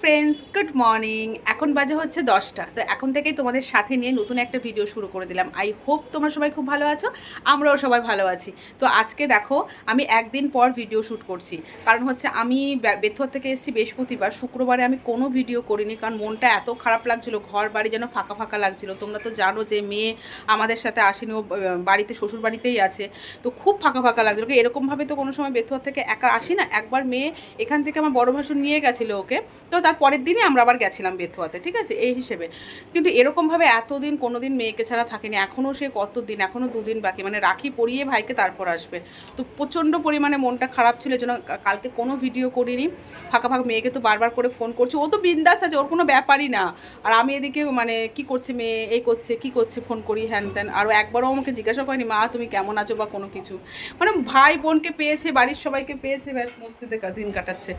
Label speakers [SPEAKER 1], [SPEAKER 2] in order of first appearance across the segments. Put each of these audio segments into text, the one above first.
[SPEAKER 1] Friends good morning এখন বাজে হচ্ছে দশটা। তো এখন থেকেই তোমাদের সাথে নিয়ে নতুন একটা ভিডিও শুরু করে দিলাম। আই হোপ তোমরা সবাই খুব ভালো আছো, আমরাও সবাই ভালো আছি। তো আজকে দেখো, আমি একদিন পর ভিডিও শ্যুট করছি। কারণ হচ্ছে আমি বেথর থেকে এসেছি বৃহস্পতিবার। শুক্রবারে আমি কোনো ভিডিও করিনি, কারণ মনটা এত খারাপ লাগছিল, ঘর বাড়ি যেন ফাঁকা ফাঁকা লাগছিল। তোমরা তো জানো যে মেয়ে আমাদের সাথে আসেনি, ও বাড়িতে শ্বশুর বাড়িতেই আছে। তো খুব ফাঁকা ফাঁকা লাগছিল। এরকমভাবে তো কোনো সময় বেথর থেকে একা আসি না। একবার মেয়ে এখান থেকে আমার বড় ভাসুর নিয়ে গেছিল ওকে। তো তার পরের দিনই আমরা আবার গেছিলাম বেথুয়াতে ঠিক আছে? এই হিসেবে। কিন্তু এরকমভাবে এতদিন কোনো দিন মেয়েকে ছাড়া থাকেনি, এখনও সে কত দিন এখনও দুদিন বাকি। মানে রাখি পরিয়ে ভাইকে তারপর আসবে। তো প্রচণ্ড পরিমাণে মনটা খারাপ ছিল জন্য কালকে কোনো ভিডিও করিনি। ফাঁকা ফাঁকা মেয়েকে তো বারবার করে ফোন করছে। ও তো বিন্দাস আছে, ওর কোনো ব্যাপারই না। আর আমি এদিকে মানে কি করছে মেয়ে এই করছে, কি করছে ফোন করি, হ্যান ত্যান। আরও একবারও আমাকে জিজ্ঞাসা করেনি, মা, তুমি কেমন আছো বা কোনো কিছু? মানে ভাই বোনকে পেয়েছে, বাড়ির সবাইকে পেয়েছে, ব্যাস, মস্তিতে দিন কাটাচ্ছে।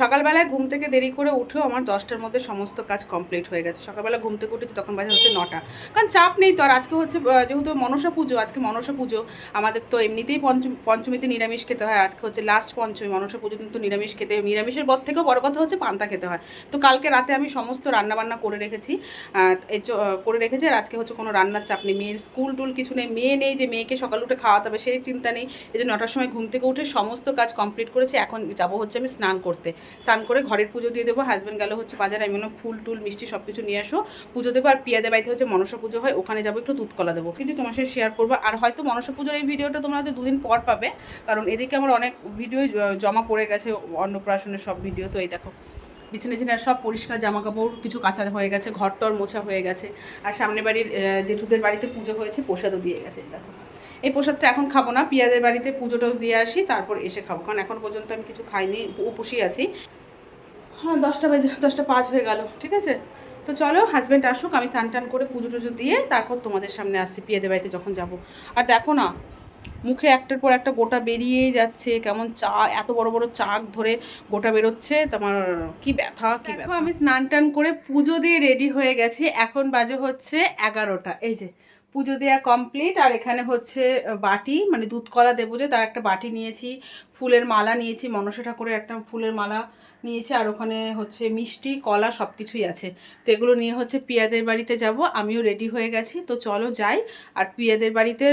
[SPEAKER 1] সকালবেলায় ঘুম থেকে দেরি করে উঠেও আমার দশটার মধ্যে সমস্ত কাজ কমপ্লিট হয়ে গেছে। সকালবেলা ঘুম থেকে উঠেছি, তখন বাজে হচ্ছে নটা। কারণ চাপ নেই তো, আর আজকে হচ্ছে যেহেতু মনসা পুজো, আজকে মনসা পুজো, আমাদের তো এমনিতেই পঞ্চম পঞ্চমীতে নিরামিষ খেতে হয় আজকে হচ্ছে লাস্ট পঞ্চমী, মনসা পুজো দিন তো নিরামিষ খেতে, নিরামিষের পর থেকেও বড় কথা হচ্ছে পান্তা খেতে হয়। তো কালকে রাতে আমি সমস্ত রান্নাবান্না করে রেখেছি করে রেখেছি, আর আজকে হচ্ছে কোনো রান্নার চাপ নেই। মেয়ের স্কুল টুল কিছু নেই, মেয়ে নেই যে মেয়েকে সকাল উঠে খাওয়াতে হবে, সেই চিন্তা নেই। এই যে নটার সময় ঘুম থেকে উঠে সমস্ত কাজ কমপ্লিট করেছি, এখন যাব হচ্ছে আমি স্নান করতে। স্নান করে ঘরের পুজো দিয়ে দেবো হাজব্যান্ড গেল হচ্ছে বাজারে, আমি ফুল টুল, মিষ্টি সব কিছু নিয়ে আসো। পুজো দেবো আর পিয়াদের বাড়িতে হচ্ছে মনসা পুজো হয়, ওখানে যাব, একটু দুধ কলা দেবো। কিন্তু তোমার সাথে শেয়ার করব, আর হয়তো মনসা পুজোর এই ভিডিওটা তোমরা হয়তো দুদিন পর পাবে, কারণ এদিকে আমার অনেক ভিডিও জমা পড়ে গেছে, অন্নপ্রাশনের সব ভিডিও তো এই দেখো। বিছানা টিছানা সব পরিষ্কার জামা কাপড় কিছু কাঁচা হয়ে গেছে ঘর টর মোছা হয়ে গেছে, আর সামনে বাড়ির জেঠুদের বাড়িতে পুজো হয়েছে, প্রসাদও দিয়ে গেছে দেখো। এই প্রসাদটা এখন খাব না, পিয়াদের বাড়িতে পুজোটাও দিয়ে আসি, তারপর এসে খাব, কারণ এখন পর্যন্ত আমি কিছু খাইনি উপসী আছি। হ্যাঁ দশটা বাজে দশটা পাঁচ হয়ে গেল ঠিক আছে? তো চলো হাজব্যান্ড আসুক আমি স্নান টান করে পুজো টুজো দিয়ে তারপর তোমাদের সামনে আসছি পিয়াদের বাড়িতে যখন যাব। আর দেখো না মুখে একটার পর একটা গোটা বেরিয়েই যাচ্ছে কেমন চা এত বড় বড় চাক ধরে গোটা বেরোচ্ছে তোমার কি ব্যথা কি ব্যথা। আমি স্নান টান করে পুজো দিয়ে রেডি হয়ে গেছি এখন বাজে হচ্ছে এগারোটা এই যে। পুজো দেওয়া কমপ্লিট আর এখানে হচ্ছে বাটি মানে দুধ কলা দেবো যে, তার একটা বাটি নিয়েছি, ফুলের মালা নিয়েছি, মনসা ঠাকুরের একটা ফুলের মালা নিয়েছি, আর ওখানে হচ্ছে মিষ্টি, কলা সব কিছুই আছে। তো এগুলো নিয়ে হচ্ছে পিয়াদের বাড়িতে যাব, আমিও রেডি হয়ে গেছি। তো চলো যাই, আর পিয়াদের বাড়িতে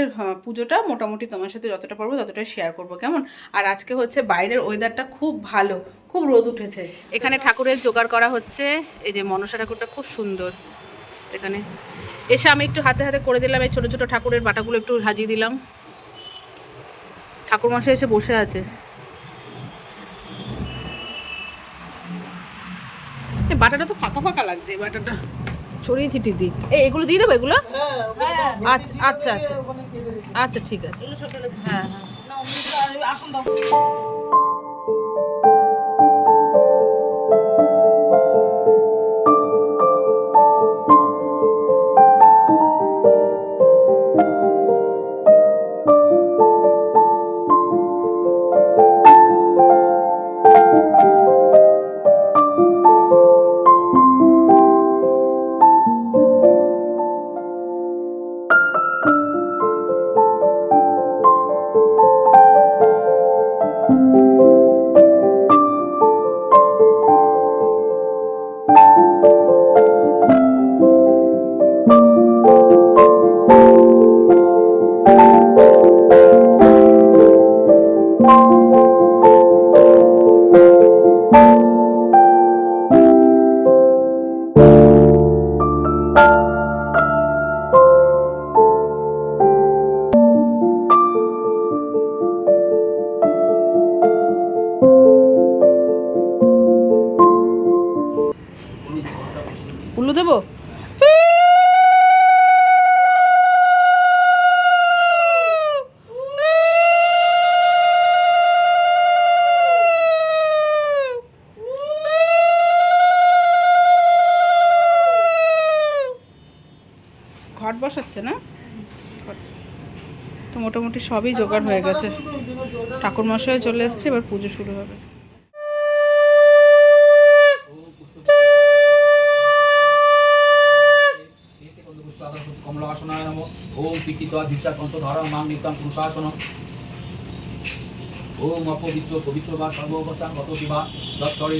[SPEAKER 1] পুজোটা মোটামুটি তোমার সাথে যতটা পারব ততটা শেয়ার করব, কেমন? আর আজকে হচ্ছে বাইরের ওয়েদারটা খুব ভালো, খুব রোদ উঠেছে। এখানে ঠাকুরের জোগাড় করা হচ্ছে, এই যে মনসা ঠাকুরটা খুব সুন্দর। এখানে। এসে আমি একটু হাতে হাতে করে দিলাম, এই ছোটো ছোটো ঠাকুরের বাটাগুলো একটু সাজিয়ে দিলাম। ঠাকুর মশাই এসে বসে আছে। বাটাটা তো ফাঁকা ফাঁকা লাগছে বাটাটা। ছড়িয়ে ছিটিয়ে দিই। এই, এগুলো দিয়ে দেবো এগুলো? আচ্ছা আচ্ছা আচ্ছা। আচ্ছা ঠিক আছে। হ্যাঁ হ্যাঁ। ঘট বসাচ্ছে না? তো মোটামুটি সবই জোগাড় হয়ে গেছে। ঠাকুর মশাই চলে এসছে, এবার পুজো শুরু হবে।
[SPEAKER 2] ওম নিতাম ওম অপবিত্র পবিত্র বা সর্ববস্থান গত বিভা দৎসরে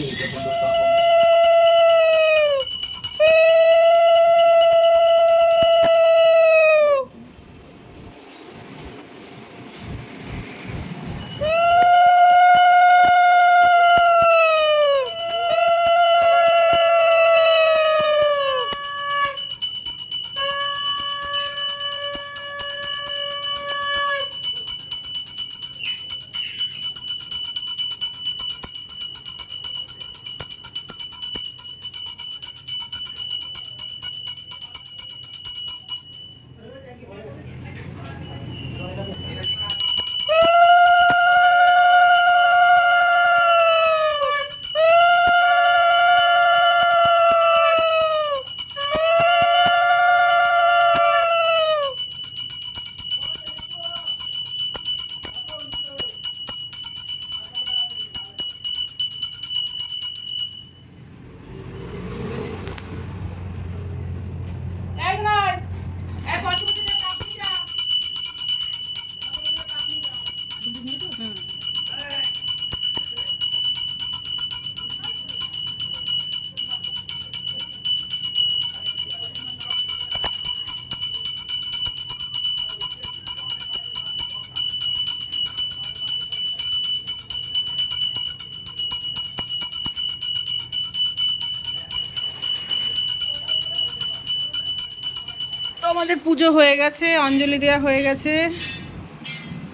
[SPEAKER 1] আমাদের পুজো হয়ে গেছে অঞ্জলি দেওয়া হয়ে গেছে।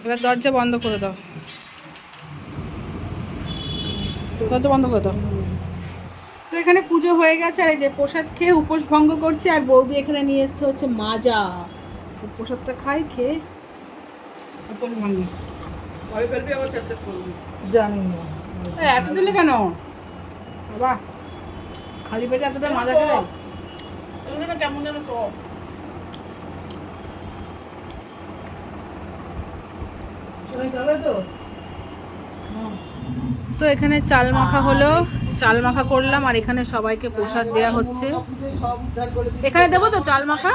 [SPEAKER 1] এবার দরজা বন্ধ করে দাও। দরজা বন্ধ করে দাও। তো এখানে পুজো হয়ে গেছে আর এই যে প্রসাদ খেয়ে উপোস ভঙ্গ করছে আর বৌদি এখানে নিয়ে এসছে হচ্ছে মাজা। প্রসাদটা খাই খেয়ে উপোস ভাঙি
[SPEAKER 3] পরে ফেলবি আবার চ্যাপচ্যাপ করবি।
[SPEAKER 4] জানি না।
[SPEAKER 1] এত দিলে কেন? বাবা খালি পেটে এতটা মাজা খেলে?
[SPEAKER 3] কেমন যেন টক
[SPEAKER 4] ওরা গেলে তো?
[SPEAKER 1] এখানে চাল মাখা হলো। চাল মাখা করলাম আর এখানে সবাইকে প্রসাদ দেওয়া হচ্ছে। এখানে দেবো তো চাল মাখা?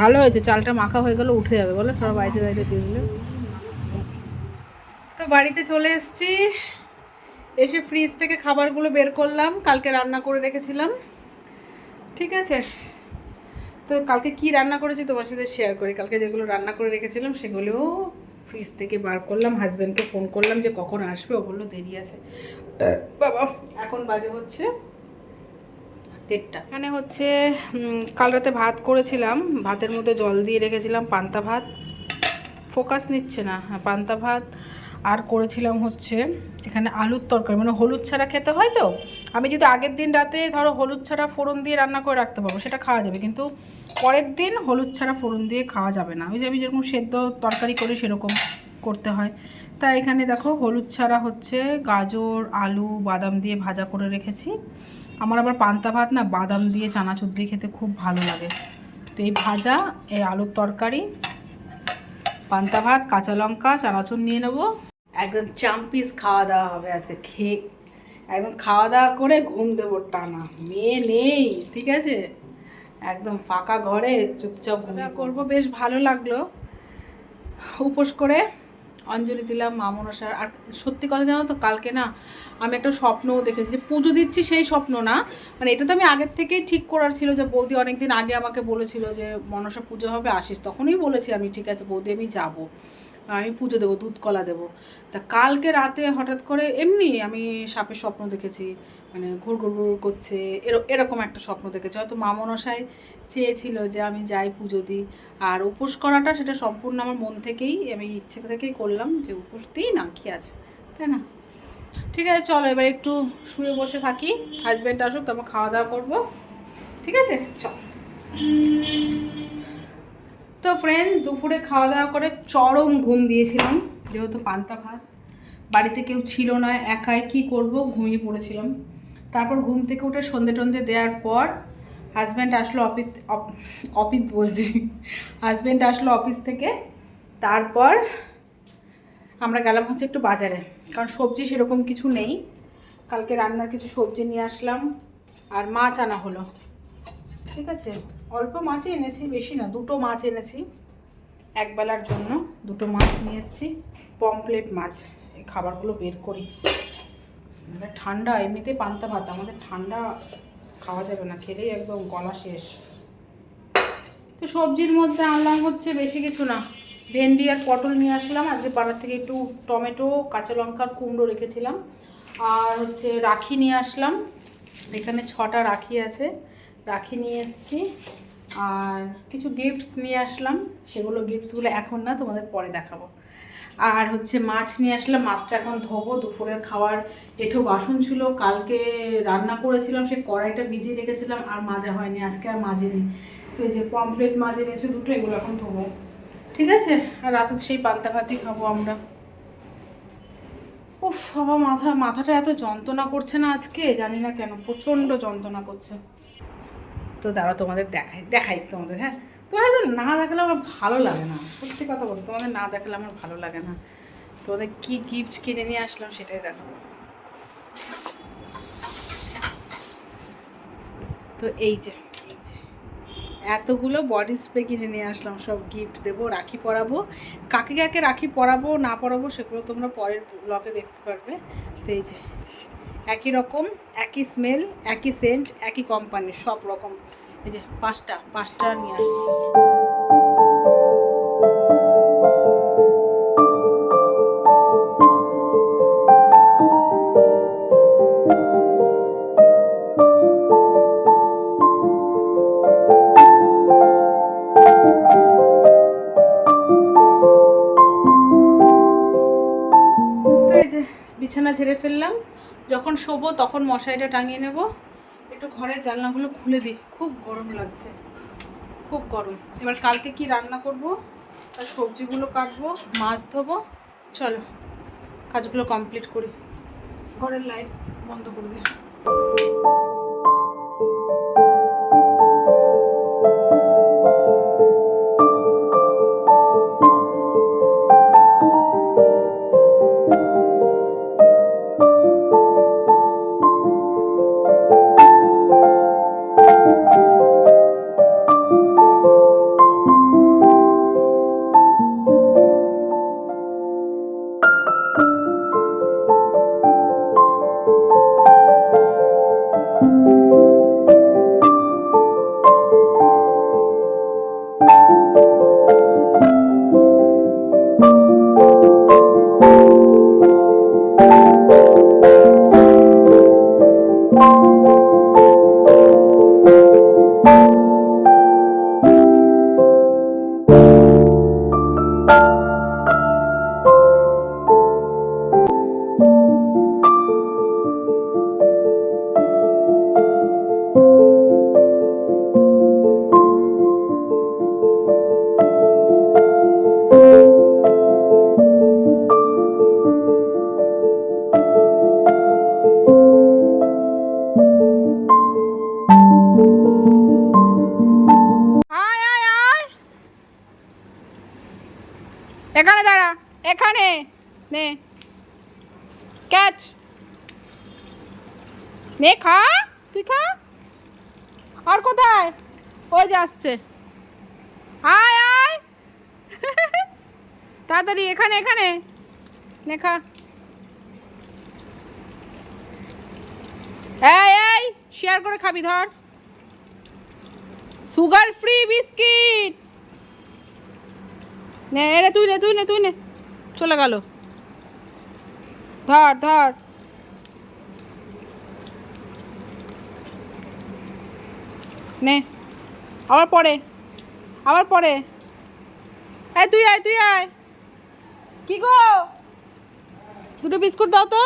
[SPEAKER 1] ভালো হয়েছে, চালটা মাখা হয়ে গেলে, উঠে যাবে বলো, সব বাড়িতে বাড়িতে দিয়ে দিলে। তো বাড়িতে চলে এসেছি, এসে ফ্রিজ থেকে খাবারগুলো বের করলাম, কালকে রান্না করে রেখেছিলাম। ঠিক আছে? তো কালকে কি রান্না করেছি তোমার সাথে শেয়ার করি। কালকে যেগুলো রান্না করে রেখেছিলাম, সেগুলোও ফ্রিজ থেকে বার করলাম হাজব্যান্ডকে ফোন করলাম যে কখন আসবে, ও বলল দেরি আছে। বাবা, এখন বাজে হচ্ছে দেড়টা। এখানে হচ্ছে কাল রাতে ভাত করেছিলাম, ভাতের মধ্যে জল দিয়ে রেখেছিলাম পান্তা ভাত। ফোকাস নিচ্ছে না হ্যাঁ পান্তা ভাত। আর করেছিলাম হচ্ছে, এখানে আলুর তরকারি মানে হলুদ ছাড়া খেতে হয় তো? আমি যদি আগের দিন রাতে ধরো হলুদ ছাড়া ফোড়ন দিয়ে রান্না করে রাখতে পারব, সেটা খাওয়া যাবে। কিন্তু পরের দিন হলুদ ছাড়া ফোড়ন দিয়ে খাওয়া যাবে না। ওই যে আমি যেরকম সেদ্ধ তরকারি করি, সেরকম করতে হয়। তা এখানে দেখো, হলুদ ছাড়া হচ্ছে গাজর, আলু, বাদাম দিয়ে ভাজা করে রেখেছি। আমার আবার পান্তা ভাত না বাদাম দিয়ে চানাচুর দিয়ে খেতে খুব ভালো লাগে। তো এই ভাজা এই আলুর তরকারি পান্তা ভাত কাঁচা লঙ্কা চানাচুর নিয়ে নেব। একদম চাম্পিস খাওয়া দাওয়া হবে আজকে খেয়ে একদম খাওয়া দাওয়া করে ঘুম দেবো টানা মেয়ে নেই ঠিক আছে? একদম ফাঁকা ঘরে চুপচাপ করব বেশ ভালো লাগল। উপোস করে অঞ্জলি দিলাম মামনসার আর সত্যি কথা জানো তো কালকে না আমি একটা স্বপ্নও দেখেছি। যে পুজো দিচ্ছি সেই স্বপ্ন না। মানে এটা তো আমি আগের থেকেই ঠিক করার ছিল যে বৌদি অনেকদিন আগে আমাকে বলেছিল যে, মনসা পুজো হবে, আসিস। তখনই বলেছি আমি, ঠিক আছে বৌদি, আমি যাব। আমি পুজো দেবো দুধ কলা দেবো। তা কালকে রাতে হঠাৎ করে এমনি আমি সাপের স্বপ্ন দেখেছি। মানে ঘুর ঘুর ঘুর করছে, এর- এরকম একটা স্বপ্ন দেখেছি। হয়তো মা মনসাই চেয়েছিল যে আমি যাই পুজো দিই। আর উপোস করাটা সেটা সম্পূর্ণ আমার মন থেকেই, আমি ইচ্ছে থেকেই করলাম যে উপোস দিই না, কি আছে? তাই না? ঠিক আছে, চলো এবার একটু শুয়ে বসে থাকি। হাজব্যান্ড আসুক তারপর খাওয়া দাওয়া করব। ঠিক আছে? চল। তো ফ্রেন্ডস দুপুরে খাওয়া দাওয়া করে চরম ঘুম দিয়েছিলাম, যেহেতু পান্তা ভাত। বাড়িতে কেউ ছিল না, একাই কি করব, ঘুমিয়ে পড়েছিলাম। তারপর ঘুম থেকে উঠে সন্ধে টন্ধে দেওয়ার পর হাজব্যান্ড আসলো অফিস অফিস বলছি। হাজব্যান্ড আসলো অফিস থেকে। তারপর আমরা গেলাম হচ্ছে একটু বাজারে, কারণ সবজি সেরকম কিছু নেই। কালকে রান্নার কিছু সবজি নিয়ে আসলাম, আর মাছ আনা হলো। ঠিক আছে? অল্প মাছই এনেছি, বেশি না, দুটো মাছ এনেছি। একবেলার জন্য দুটো মাছ নিয়ে এসেছি, পমপ্লেট মাছ, এই খাবারগুলো বের করি। মানে ঠান্ডা, এমনিতে পান্তা ভাত, আমাদের ঠান্ডা খাওয়া যাবে না, খেলেই একদম গলা শেষ। তো সবজির মধ্যে আনলাম হচ্ছে বেশি কিছু না। ভেন্ডি আর পটল নিয়ে আসলাম। আজকে পাড়ার থেকে একটু টমেটো, কাঁচা লঙ্কার কুমড়ো রেখেছিলাম। আর হচ্ছে রাখি নিয়ে আসলাম। এখানে ছটা রাখি আছে। রাখি নিয়ে এসেছি। আর কিছু গিফটস নিয়ে আসলাম। সেগুলো গিফটসগুলো এখন না তোমাদের পরে দেখাবো। আর হচ্ছে মাছ নিয়ে আসলাম। মাছটা এখন ধোবো। দুপুরের খাওয়ার এঠো বাসন ছিল। কালকে রান্না করেছিলাম। সেই কড়াইটা ভিজিয়ে রেখেছিলাম। আর মাজা হয়নি। আজকে আর মাজেনি। তো এই যে পমপ্লেট মাছ নিয়েছে দুটো, এগুলো এখন ধোবো। ঠিক আছে? আর রাতে সেই পান্তা ভাতই খাব আমরা। উফ, বাবা, মাথা, মাথাটা এত যন্ত্রণা করছে না আজকে? জানি না কেন, প্রচণ্ড যন্ত্রণা করছে। তো দাঁড়া তোমাদের দেখাই দেখাই তোমাদের হ্যাঁ? তোমাদের না দেখালে আমার ভালো লাগে না। সত্যি কথা বলছো তোমাদের না দেখালে আমার ভালো লাগে না। তোমাদের কি গিফট কিনে নিয়ে আসলাম সেটাই দেখাবো। তো এই যে এতগুলো বডি স্প্রে কিনে নিয়ে আসলাম, সব গিফট দেবো, রাখি পরাবো। কাকে কাকে রাখি পরাবো, না পরাবো, সেগুলো তোমরা পরের ব্লগে দেখতে পারবে। তো এই যে, একই রকম, একই স্মেল একই সেন্ট একই কোম্পানি সব রকম। এই যে, পাঁচটা পাঁচটা নিয়ে আসি ঝেড়ে ফেললাম। যখন শোবো তখন মশারিটা টাঙিয়ে নেব। একটু ঘরের জানলাগুলো খুলে দিই। খুব গরম লাগছে। খুব গরম। এবার কালকে কি রান্না করব? তার সবজিগুলো কাটবো, মাছ ধোবো। চলো, কাজগুলো কমপ্লিট করি। ঘরের লাইট বন্ধ করে দিই নে। ক্যাচ। নে, খা। তুই খা। আর কোথায়? ওই যে আসছে। আয় আয়। তাড়াতাড়ি, এখানে এখানে। নে, খা। এই এই শেয়ার করে খাবি, ধর। সুগার ফ্রি বিস্কিট নে রে, তুই নে তুই নে তুই নে। চলে গেল। ধর ধর। নে। আবার পরে। আবার পরে। এই তুই আয় তুই আয়। কি গো? দুটো বিস্কুট দাও তো।